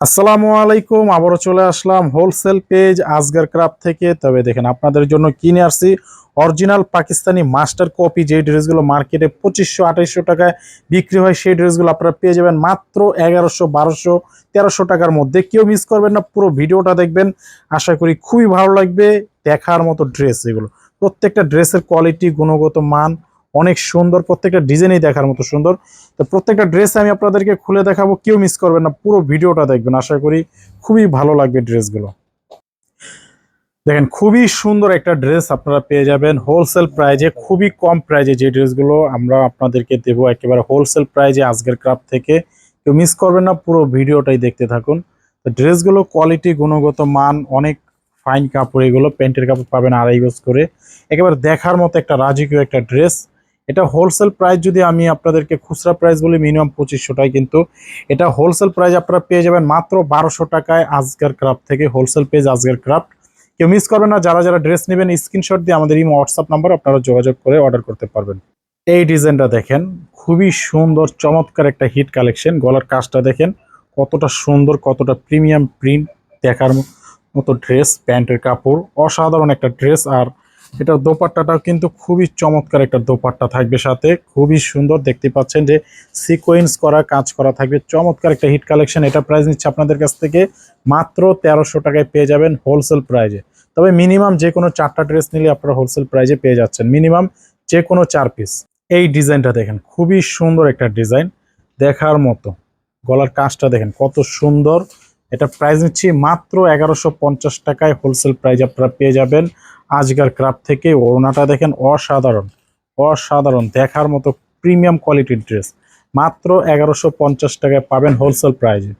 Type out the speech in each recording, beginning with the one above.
আসসালামু আলাইকুম, আবারও চলে আসলাম হোলসেল পেজ আজগার ক্রাফট থেকে। তবে দেখেন, আপনাদের জন্য কিনে আসছি অরিজিনাল পাকিস্তানি মাস্টার কপি। যে ড্রেসগুলো মার্কেটে পঁচিশশো, আঠাইশশো টাকায় বিক্রি হয়, সেই ড্রেসগুলো আপনারা পেয়ে যাবেন মাত্র এগারোশো, বারোশো, তেরোশো টাকার মধ্যে। কেউ মিস করবেন না, পুরো ভিডিওটা দেখবেন। আশা করি খুবই ভালো লাগবে দেখার মতো ড্রেস এগুলো। প্রত্যেকটা ড্রেসের কোয়ালিটি, গুণগত মান অনেক সুন্দর, প্রত্যেকটা ডিজাইনই দেখার মতো সুন্দর। তো প্রত্যেকটা ড্রেস আমি আপনাদেরকে খুলে দেখাবো, কেউ মিস করবেন না, পুরো ভিডিওটা দেখবেন। আশা করি খুবই ভালো লাগবে ড্রেসগুলো। দেখেন, খুবই সুন্দর একটা ড্রেস আপনারা পেয়ে যাবেন হোলসেল প্রাইজে খুবই কম প্রাইজে যে ড্রেসগুলো আমরা আপনাদেরকে দেবো একেবারে হোলসেল প্রাইজে আজকের ক্রাফ থেকে। কেউ মিস করবেন না, পুরো ভিডিওটাই দেখতে থাকুন। তো ড্রেসগুলো কোয়ালিটি গুণগত মান, অনেক ফাইন কাপড়, এগুলো প্যান্টের কাপড় পাবেন আড়াই গজ করে। একেবারে দেখার মতো একটা রাজকীয় একটা ড্রেস। এটা হোলসেল প্রাইস যদি আমি আপনাদেরকে খুচরা প্রাইস বলি মিনিমাম পঁচিশশো টাকা কিন্তু এটা হোলসেল প্রাইস আপনারা পেয়ে যাবেন মাত্র বারোশো টাকায় আজকের ক্রাফট থেকে হোলসেল পেজ আজকের ক্রাফট কেউ মিস করবেন না, যারা যারা ড্রেস নেবেন স্ক্রিনশট দিয়ে আমাদের এই হোয়াটসঅ্যাপ নাম্বার আপনারা যোগাযোগ করে অর্ডার করতে পারবেন। এই ডিজাইনটা দেখেন, খুবই সুন্দর, চমৎকার একটা হিট কালেকশন গলার কাজটা দেখেন, কতটা সুন্দর, কতটা প্রিমিয়াম প্রিন্ট দেখার মতো ড্রেস প্যান্টের কাপড়। অসাধারণ একটা ড্রেস আর এটার দোপাট্টাটাও কিন্তু খুবই চমৎকার একটা দোপাট্টা থাকবে সাথে। খুবই সুন্দর দেখতে পাচ্ছেন যে সিকোয়েন্স করা, কাজ করা থাকবে। চমৎকার একটা হিট কালেকশন এটা প্রাইস নিচ্ছে আপনাদের কাছ থেকে মাত্র তেরোশো টাকায় পেয়ে যাবেন হোলসেল প্রাইজে তবে মিনিমাম যে কোনো চারটা ড্রেস নিলে আপনারা হোলসেল প্রাইজে পেয়ে যাচ্ছেন। মিনিমাম যে কোনো চার পিস এই ডিজাইনটা দেখেন, খুবই সুন্দর একটা ডিজাইন। দেখার মতো। গলার কাজটা দেখেন, কত সুন্দর। এটা প্রাইস নিচ্ছি মাত্র এগারোশো পঞ্চাশ টাকায় হোলসেল প্রাইজ আপনারা পেয়ে যাবেন। আজকার ক্রাফট থেকে ওড়নাটা দেখেন অসাধারণ অসাধারণ, দেখার মতো প্রিমিয়াম কোয়ালিটির ড্রেস মাত্র এগারোশো পঞ্চাশ টাকায় পাবেন হোলসেল প্রাইজে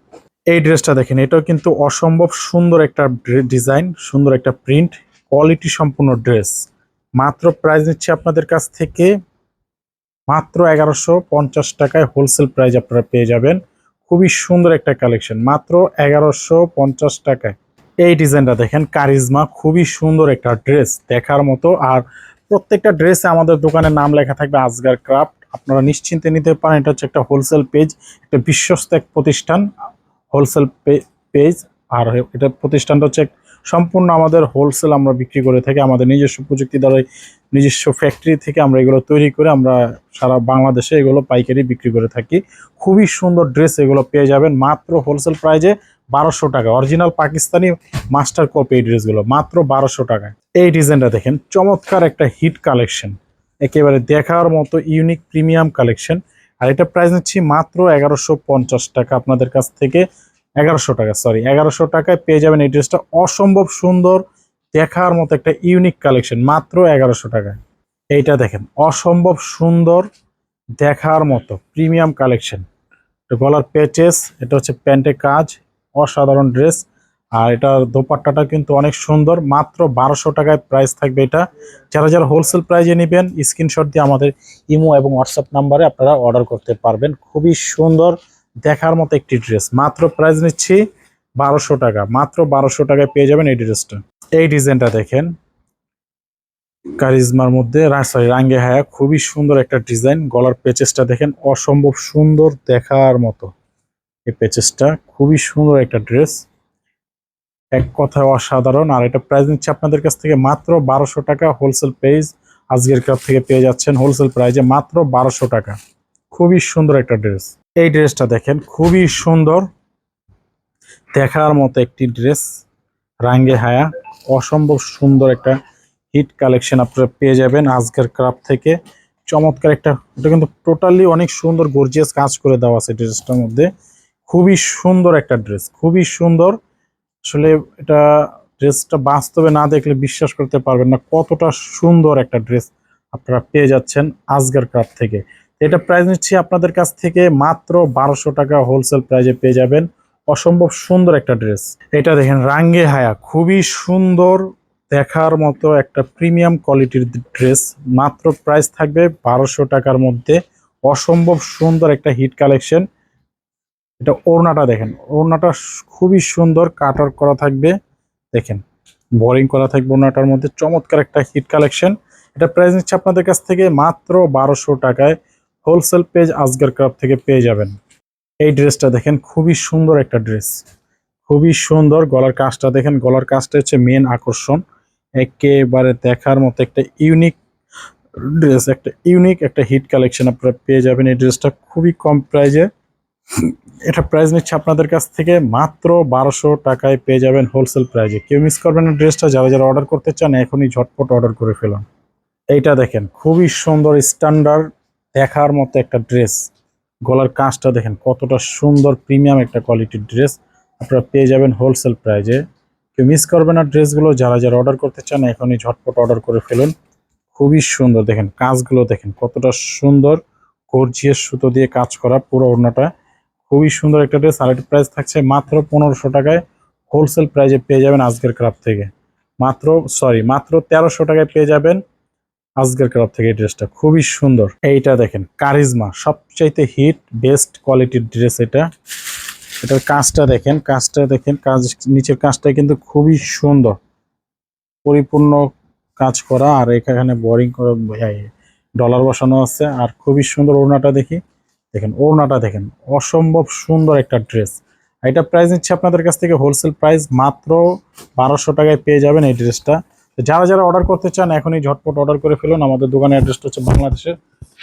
এই ড্রেসটা দেখেন, এটাও কিন্তু অসম্ভব সুন্দর একটা ডিজাইন সুন্দর একটা প্রিন্ট কোয়ালিটি সম্পূর্ণ ড্রেস মাত্র প্রাইস নিচ্ছে আপনাদের কাছ থেকে মাত্র এগারোশো পঞ্চাশ টাকায় হোলসেল প্রাইজ আপনারা পেয়ে যাবেন। খুবই সুন্দর একটা কালেকশন, মাত্র এগারোশো পঞ্চাশ টাকায়। এই ডিজাইনটা দেখেন, কারিজমা, খুবই সুন্দর একটা ড্রেস দেখার মতো। আর প্রত্যেকটা ড্রেসে আমাদের দোকানের নাম লেখা থাকবে আজগার ক্রাফট। আপনারা নিশ্চিন্তে নিতে পারেন, এটা হচ্ছে একটা হোলসেল পেজ, একটা বিশ্বস্ত এক প্রতিষ্ঠান, হোলসেল পেজ। আর এটা প্রতিষ্ঠানটা হচ্ছে সম্পূর্ণ আমাদের হোলসেল আমরা বিক্রি করে থাকি, আমাদের নিজস্ব প্রযুক্তি দ্বারা নিজস্ব ফ্যাক্টরি থেকে আমরা এগুলো তৈরি করে আমরা সারা বাংলাদেশে এগুলো পাইকারি বিক্রি করে থাকি। খুবই সুন্দর ড্রেস এগুলো পেয়ে যাবেন, মাত্র হোলসেল প্রাইজে বারোশো টাকা। অরিজিনাল পাকিস্তানি মাস্টার কপি এই ড্রেসগুলো মাত্র বারোশো টাকা এই ডিজাইনটা দেখেন, চমৎকার একটা হিট কালেকশন একেবারে দেখার মতো ইউনিক প্রিমিয়াম কালেকশন আর এটা প্রাইস নিচ্ছি মাত্র এগারোশো টাকা আপনাদের কাছ থেকে। এগারোশো টাকা সরি এগারোশো টাকায় পেয়ে যাবেন এই ড্রেসটা। অসম্ভব সুন্দর, দেখার মতো একটা ইউনিক কালেকশন মাত্র এগারোশো টাকায়। এইটা দেখেন, অসম্ভব সুন্দর, দেখার মতো প্রিমিয়াম কালেকশন গলার পেচেস এটা হচ্ছে প্যান্টে কাজ, অসাধারণ ড্রেস আর এটার দোপাট্টাটা কিন্তু অনেক সুন্দর, মাত্র বারোশো টাকায় প্রাইস থাকবে এটা। যারা যারা হোলসেল প্রাইজে নেবেন স্ক্রিনশট দিয়ে আমাদের ইমো এবং হোয়াটসঅ্যাপ নাম্বারে আপনারা অর্ডার করতে পারবেন। খুবই সুন্দর দেখার মতো একটি ড্রেস মাত্র প্রাইস নিচ্ছি বারোশো টাকা। মাত্র বারোশো টাকায় পেয়ে যাবেন এই ড্রেসটা এই ডিজাইনটা দেখেন। কারিজমার মধ্যে সরি রাঙ্গে হায়া, খুবই সুন্দর একটা ডিজাইন গলার পেচেসটা দেখেন, অসম্ভব সুন্দর দেখার মতো। এই পেচেসটা খুবই সুন্দর একটা ড্রেস এক কথায় অসাধারণ। আর এটা প্রাইস নিচ্ছে আপনাদের কাছ থেকে মাত্র বারোশো টাকা। হোলসেল পেজ আজকের কাপ থেকে পেয়ে যাচ্ছেন হোলসেল প্রাইজে মাত্র বারোশো টাকা। খুবই সুন্দর একটা ড্রেস এই ড্রেসটা দেখেন, খুবই সুন্দর। দেখার মতো একটি ড্রেস, রাঙ্গে হায়া। অসম্ভব সুন্দর একটা হিট কালেকশন আপনারা পেয়ে যাবেন আজকের ক্রাফট থেকে। চমৎকার একটা, এটা কিন্তু টোটালি অনেক সুন্দর, গর্জিয়াস কাজ করে দেওয়া আছে ড্রেসটার মধ্যে। খুবই সুন্দর একটা ড্রেস, খুবই সুন্দর। আসলে এটা ড্রেসটা বাস্তবে না দেখলে বিশ্বাস করতে পারবেন না কতটা সুন্দর একটা ড্রেস আপনারা পেয়ে যাচ্ছেন আজগার ক্রাফট থেকে। এটা প্রাইস নিচ্ছি আপনাদের কাছ থেকে মাত্র বারোশো টাকা হোলসেল প্রাইজে পেয়ে যাবেন। অসম্ভব সুন্দর একটা ড্রেস এটা দেখেন রাঙ্গে হায়া, খুবই সুন্দর দেখার মতো একটা প্রিমিয়াম কোয়ালিটির ড্রেস মাত্র প্রাইস থাকবে বারোশো টাকার মধ্যে। অসম্ভব সুন্দর একটা হিট কালেকশন এটা ওড়নাটা দেখেন, ওড়নাটা খুবই সুন্দর কাটার করা থাকবে। দেখেন বোরিং করা থাকবে ওড়নাটার মধ্যে। চমৎকার একটা হিট কালেকশন এটা প্রাইস নিচ্ছে আপনাদের কাছ থেকে মাত্র বারোশো টাকায়। হোলসেল পেজ আজগার ক্রাফট থেকে পেয়ে যাবেন। এই ড্রেসটা দেখেন, খুবই সুন্দর একটা ড্রেস। খুবই সুন্দর গলার কাজটা দেখেন, গলার কাজটা হচ্ছে মেন আকর্ষণ। একেবারে দেখার মতো একটা ইউনিক ড্রেস, একটা ইউনিক একটা হিট কালেকশন আপনারা পেয়ে যাবেন এই ড্রেসটা খুবই কম প্রাইজে এটা প্রাইস নিচ্ছে আপনাদের কাছ থেকে মাত্র বারোশো টাকায় পেয়ে যাবেন হোলসেল প্রাইজে কেউ মিস করবেন না ড্রেসটা, যারা যারা অর্ডার করতে চান এখনই ঝটপট অর্ডার করে ফেলুন। এইটা দেখেন, খুবই সুন্দর স্ট্যান্ডার্ড দেখার মতো একটা ড্রেস। গলার কাঁচটা দেখেন কতটা সুন্দর প্রিমিয়াম একটা কোয়ালিটির ড্রেস। আপনারা পেয়ে যাবেন হোলসেল প্রাইজে। কেউ মিস করবেন না ড্রেসগুলো, যারা যারা অর্ডার করতে চান এখনই ঝটপট অর্ডার করে ফেলুন। খুবই সুন্দর দেখেন কাজগুলো দেখেন কতটা সুন্দর। গর্জিয়াস সুতো দিয়ে কাজ করা পুরো ওড়নাটা। খুবই সুন্দর একটা ড্রেস। আর প্রাইস থাকছে মাত্র পনেরোশো টাকায়। হোলসেল প্রাইজে পেয়ে যাবেন আজকের ক্রাফ থেকে। মাত্র সরি মাত্র তেরোশো টাকায় পেয়ে যাবেন আজকের ক্রাফট থেকে এই ড্রেসটা খুবই সুন্দর। এইটা দেখেন, কারিজমা, সবচাইতে হিট বেস্ট কোয়ালিটির ড্রেস এটা। এটার কাজটা দেখেন কাজটা দেখেন, কাজ, নিচের কাজটা কিন্তু খুবই সুন্দর। পরিপূর্ণ কাজ করা, আর এখানে বোরিং করা ডলার বসানো আছে, আর খুবই সুন্দর ওড়নাটা দেখি। দেখেন, ওড়নাটা দেখেন, অসম্ভব সুন্দর একটা ড্রেস এটা প্রাইস নিচ্ছে আপনাদের কাছ থেকে হোলসেল প্রাইস মাত্র বারোশো টাকায় পেয়ে যাবেন এই ড্রেসটা যারা যারা অর্ডার করতে চান, এখনই ঝটপট অর্ডার করে ফেলুন। আমাদের দোকানের অ্যাড্রেসটা হচ্ছে বাংলাদেশের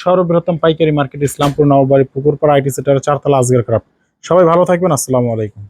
সর্ববৃহত্তম পাইকারি market Islampur Nababari Pukurpara, IT centre, চারতলা, আজগের ক্রাফট সবাই ভালো থাকবেন। আসসালামু আলাইকুম।